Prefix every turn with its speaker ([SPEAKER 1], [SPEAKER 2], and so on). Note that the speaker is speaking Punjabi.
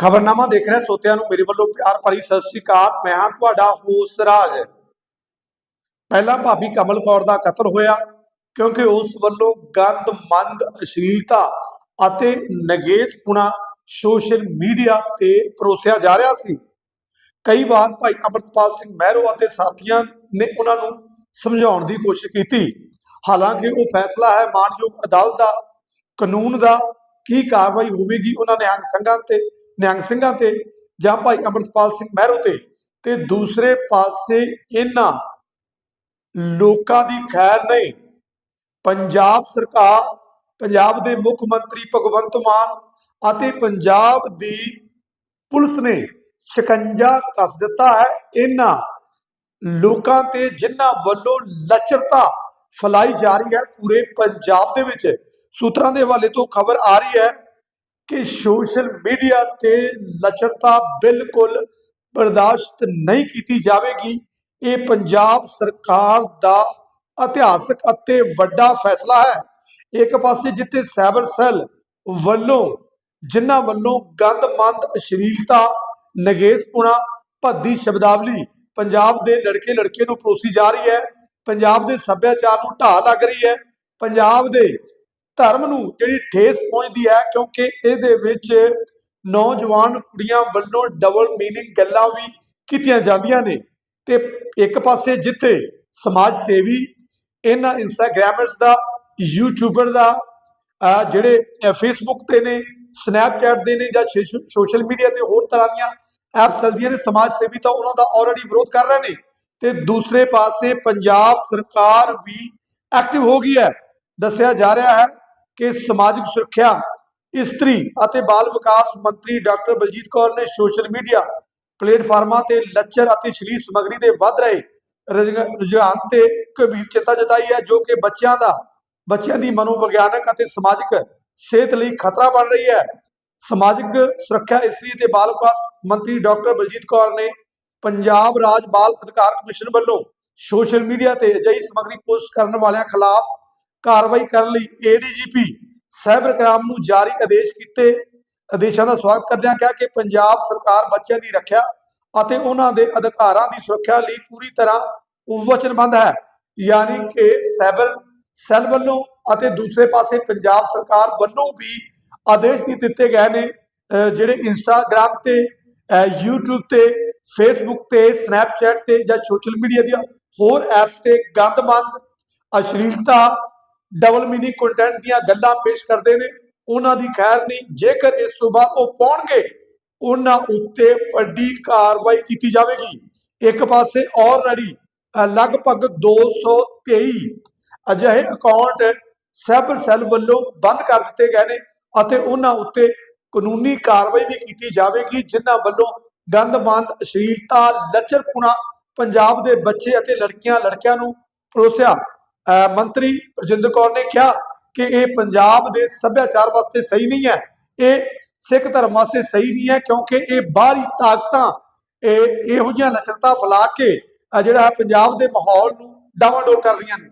[SPEAKER 1] ਖਬਰਨਾਮਾ ਦੇਖ ਰਿਹਾ, ਸੋਤਿਆਂ ਨੂੰ ਮੇਰੇ ਵੱਲੋਂ ਪਿਆਰ ਭਰੀ ਸਤਿ ਸ੍ਰੀ ਅਕਾਲ। ਮੈਂ ਹਾਂ ਤੁਹਾਡਾ ਹੋਸ ਰਾਜ। ਪਹਿਲਾਂ ਭਾਬੀ ਕਮਲ ਕੌਰ ਦਾ ਕਤਲ ਹੋਇਆ, ਕਿਉਂਕਿ ਉਸ ਵੱਲੋਂ ਗੰਦ ਮੰਦ ਅਸ਼ਲੀਲਤਾ ਅਤੇ ਨਗੇਜਪੁਣਾ ਸੋਸ਼ਲ ਮੀਡੀਆ ਤੇ ਪਰੋਸਿਆ ਜਾ ਰਿਹਾ ਸੀ। ਕਈ ਵਾਰ ਭਾਈ ਅਮਰਤਪਾਲ ਸਿੰਘ ਮਹਿਰੋ ਅਤੇ ਸਾਥੀਆਂ ਨੇ ਉਹਨਾਂ ਨੂੰ ਸਮਝਾਉਣ ਦੀ ਕੋਸ਼ਿਸ਼ ਕੀਤੀ। ਹਾਲਾਂਕਿ ਉਹ ਫੈਸਲਾ ਹੈ ਮਾਨਯੋਗ ਅਦਾਲਤ ਦਾ, ਕਾਨੂੰਨ ਦਾ ਕੀ ਕਾਰਵਾਈ ਹੋਵੇਗੀ ਉਹਨਾਂ ਨਿਹੰਗ ਸਿੰਘਾਂ ਤੇ, ਨਿਹੰਗ ਸਿੰਘਾਂ ਤੇ ਜਾਂ ਭਾਈ ਅਮਰਤਪਾਲ ਸਿੰਘ ਮਹਿਰੋ ਤੇ? ਤੇ ਦੂਸਰੇ ਪਾਸੇ ਇਹਨਾਂ ਲੋਕਾਂ ਦੀ ਖੈਰ ਨਹੀਂ ਪੰਜਾਬ ਸਰਕਾਰ, ਪੰਜਾਬ ਦੇ ਮੁੱਖ ਮੰਤਰੀ ਭਗਵੰਤ ਮਾਨ ਅਤੇ ਪੰਜਾਬ ਦੀ ਪੁਲਿਸ ਨੇ ਸ਼ਿਕੰਜਾ ਕੱਸ ਦਿੱਤਾ ਹੈ, ਇਹਨਾਂ ਲੋਕਾਂ ਤੇ ਜਿਨ੍ਹਾਂ ਵੱਲੋਂ ਲਚਰਤਾ ਫੈਲਾਈ ਜਾ ਰਹੀ ਹੈ ਪੂਰੇ ਪੰਜਾਬ ਦੇ ਵਿੱਚ। ਸੂਤਰਾਂ ਦੇ ਹਵਾਲੇ ਤੋਂ ਖਬਰ ਆ ਰਹੀ ਹੈ ਕਿ ਸੋਸ਼ਲ ਮੀਡੀਆ ਤੇ ਲੱਚਰਤਾ ਬਿਲਕੁਲ ਬਰਦਾਸ਼ਤ ਨਹੀਂ ਕੀਤੀ ਜਾਵੇਗੀ। ਇਹ ਪੰਜਾਬ ਸਰਕਾਰ ਦਾ ਇਤਿਹਾਸਕ ਅਤੇ ਵੱਡਾ ਫੈਸਲਾ ਹੈ। ਇੱਕ ਪਾਸੇ ਜਿੱਥੇ ਸਾਈਬਰ ਸੈੱਲ ਵੱਲੋਂ, ਜਿਨ੍ਹਾਂ ਵੱਲੋਂ ਗੰਦਮੰਦ ਅਸ਼ਲੀਲਤਾ ਨਗੇਸਪੁਣਾ ਭੱਦੀ ਸ਼ਬਦਾਵਲੀ ਪੰਜਾਬ ਦੇ ਲੜਕੇ ਲੜਕੇ ਨੂੰ ਪਰੋਸੀ ਜਾ ਰਹੀ ਹੈ, ਪੰਜਾਬ ਦੇ ਸੱਭਿਆਚਾਰ ਨੂੰ ਢਾਹ ਲੱਗ ਰਹੀ ਹੈ, ਪੰਜਾਬ ਦੇ ਧਰਮ ਨੂੰ ਜਿਹੜੀ ਠੇਸ ਪਹੁੰਚਦੀ ਹੈ, ਕਿਉਂਕਿ ਇਹਦੇ ਵਿੱਚ ਨੌਜਵਾਨ ਕੁੜੀਆਂ ਵੱਲੋਂ ਡਬਲ ਮੀਨਿੰਗ ਗੱਲਾਂ ਵੀ ਕੀਤੀਆਂ ਜਾਂਦੀਆਂ ਨੇ। ਤੇ ਇੱਕ ਪਾਸੇ ਜਿੱਥੇ ਸਮਾਜ ਸੇਵੀ, ਇਹਨਾਂ ਇੰਸਟਾਗ੍ਰਾਮਰਸ ਦਾ ਯੂਟਿਊਬਰ ਦਾ ਜਿਹੜੇ ਫੇਸਬੁੱਕ ਤੇ ਨੇ ਸਨੈਪਚੈਟ ਦੇ ਨੇ ਜਾਂ ਸੋਸ਼ਲ ਮੀਡੀਆ ਤੇ ਹੋਰ ਤਰ੍ਹਾਂ ਦੀਆਂ ਐਪ ਚੱਲਦੀਆਂ ਨੇ, ਸਮਾਜ ਸੇਵੀ ਤਾਂ ਉਹਨਾਂ ਦਾ ਆਲਰੇਡੀ ਵਿਰੋਧ ਕਰ ਰਹੇ ਨੇ। ਤੇ ਦੂਸਰੇ ਪਾਸੇ ਪੰਜਾਬ ਸਰਕਾਰ ਵੀ ਐਕਟਿਵ ਹੋ ਗਈ ਹੈ। ਦੱਸਿਆ ਜਾ ਰਿਹਾ ਹੈ ਕਿ ਸਮਾਜਿਕ ਸੁਰੱਖਿਆ, ਇਸਤਰੀ ਅਤੇ ਬਾਲ ਵਿਕਾਸ ਮੰਤਰੀ ਡਾਕਟਰ ਬਲਜੀਤ ਕੌਰ ਨੇ ਸੋਸ਼ਲ ਮੀਡੀਆ ਪਲੇਟਫਾਰਮਾਂ ਤੇ ਲੱਚਰ ਅਤੇ ਸ਼ਲੀਲ ਸਮੱਗਰੀ ਦੇ ਵੱਧ ਰਹੇ ਰੁਝਾਨ ਤੇ ਗੰਭੀਰ ਚਿੰਤਾ ਜਤਾਈ ਹੈ, ਜੋ ਕਿ ਬੱਚਿਆਂ ਦਾ, ਬੱਚਿਆਂ ਦੀ ਮਨੋਵਿਗਿਆਨਕ ਅਤੇ ਸਮਾਜਿਕ ਸਿਹਤ ਲਈ ਖਤਰਾ ਬਣ ਰਹੀ ਹੈ। ਸਮਾਜਿਕ ਸੁਰੱਖਿਆ ਇਸਤਰੀ ਤੇ ਬਾਲ ਵਿਕਾਸ ਮੰਤਰੀ ਡਾਕਟਰ ਬਲਜੀਤ ਕੌਰ ਨੇ ਪੰਜਾਬ ਰਾਜ ਬਾਲ ਅਧਿਕਾਰ ਕਮਿਸ਼ਨ ਵੱਲੋਂ ਸੋਸ਼ਲ ਮੀਡੀਆ ਤੇ ਅਜਿਹੀ ਸਮੱਗਰੀ ਪੋਸਟ ਕਰਨ ਵਾਲਿਆਂ ਖਿਲਾਫ ਕਾਰਵਾਈ ਕਰਨ ਲਈ ਏਡੀਜੀਪੀ ਸਾਈਬਰ ਕ੍ਰਾਈਮ ਨੂੰ ਜਾਰੀ ਆਦੇਸ਼ ਕੀਤੇ, ਆਦੇਸ਼ਾਂ ਦਾ ਸਵਾਗਤ ਕਰਦਿਆਂ ਕਿਹਾ ਕਿ ਪੰਜਾਬ ਸਰਕਾਰ ਬੱਚਿਆਂ ਦੀ ਰੱਖਿਆ ਅਤੇ ਉਹਨਾਂ ਦੇ ਅਧਿਕਾਰਾਂ ਦੀ ਸੁਰੱਖਿਆ ਲਈ ਪੂਰੀ ਤਰ੍ਹਾਂ ਵਚਨਬੱਧ ਹੈ। ਯਾਨੀ ਕਿ ਸਾਈਬਰ ਸੈੱਲ ਵੱਲੋਂ ਅਤੇ ਦੂਸਰੇ ਪਾਸੇ ਪੰਜਾਬ ਸਰਕਾਰ ਵੱਲੋਂ ਵੀ ਆਦੇਸ਼ ਵੀ ਦਿੱਤੇ ਗਏ ਨੇ ਜਿਹੜੇ ਇੰਸਟਾਗ੍ਰam ਤੇ, ਅਹ YouTube ਤੇ, Facebook ਤੇ ਸਨੈਪਚੈਟ ਤੇ ਜਾਂ ਸੋਸ਼ਲ ਮੀਡੀਆ ਦੀਆਂ ਹੋਰ ਐਪਸ ਤੇ ਗੰਦਮੰਦ, ਅਸ਼ਲੀਲਤਾ ਡਬਲ ਮੀਨਿੰਗ ਕੰਟੈਂਟ ਦੀਆਂ ਗੱਲਾਂ ਪੇਸ਼ ਕਰਦੇ ਨੇ, ਉਹਨਾਂ ਦੀ ਖੈਰ ਨਹੀਂ, ਜੇਕਰ ਇਸ ਤੋਂ ਬਾਅਦ ਉਹ ਪਾਉਣਗੇ, ਉਹਨਾਂ ਉੱਤੇ ਵੱਡੀ ਕਾਰਵਾਈ ਕੀਤੀ ਜਾਵੇਗੀ। ਇੱਕ ਪਾਸੇ ਆਲਰੇਡੀ ਲਗਭਗ 223 ਅਜਿਹੇ ਅਕਾਊਂਟ ਸਾਈਬਰ ਸੈੱਲ ਵੱਲੋਂ ਬੰਦ ਕਰ ਦਿੱਤੇ ਗਏ ਨੇ ਅਤੇ ਉਹਨਾਂ ਉੱਤੇ ਕਾਨੂੰਨੀ ਕਾਰਵਾਈ ਵੀ ਕੀਤੀ ਜਾਵੇਗੀ, ਜਿਨ੍ਹਾਂ ਵੱਲੋਂ ਗੰਦਮੰਦ, ਅਸ਼ਲੀਲਤਾ ਲੱਚਰਪੁਣਾ ਪੰਜਾਬ ਦੇ ਬੱਚੇ ਅਤੇ ਲੜਕੀਆਂ, ਲੜਕਿਆਂ ਨੂੰ ਪਰੋਸਿਆ। ਮੰਤਰੀ ਰਜਿੰਦਰ ਕੌਰ ਨੇ ਕਿਹਾ ਕਿ ਇਹ ਪੰਜਾਬ ਦੇ ਸੱਭਿਆਚਾਰ ਵਾਸਤੇ ਸਹੀ ਨਹੀਂ ਹੈ, ਇਹ ਸਿੱਖ ਧਰਮ ਵਾਸਤੇ ਸਹੀ ਨਹੀਂ ਹੈ, ਕਿਉਂਕਿ ਇਹ ਬਾਹਰੀ ਤਾਕਤਾਂ, ਇਹ, ਇਹੋ ਜਿਹੀਆਂ ਨਸਲਤਾ ਫੈਲਾ ਕੇ ਜਿਹੜਾ ਹੈ ਪੰਜਾਬ ਦੇ ਮਾਹੌਲ ਨੂੰ ਡਾਵਾਡੋਲ ਕਰ ਰਹੀਆਂ ਨੇ।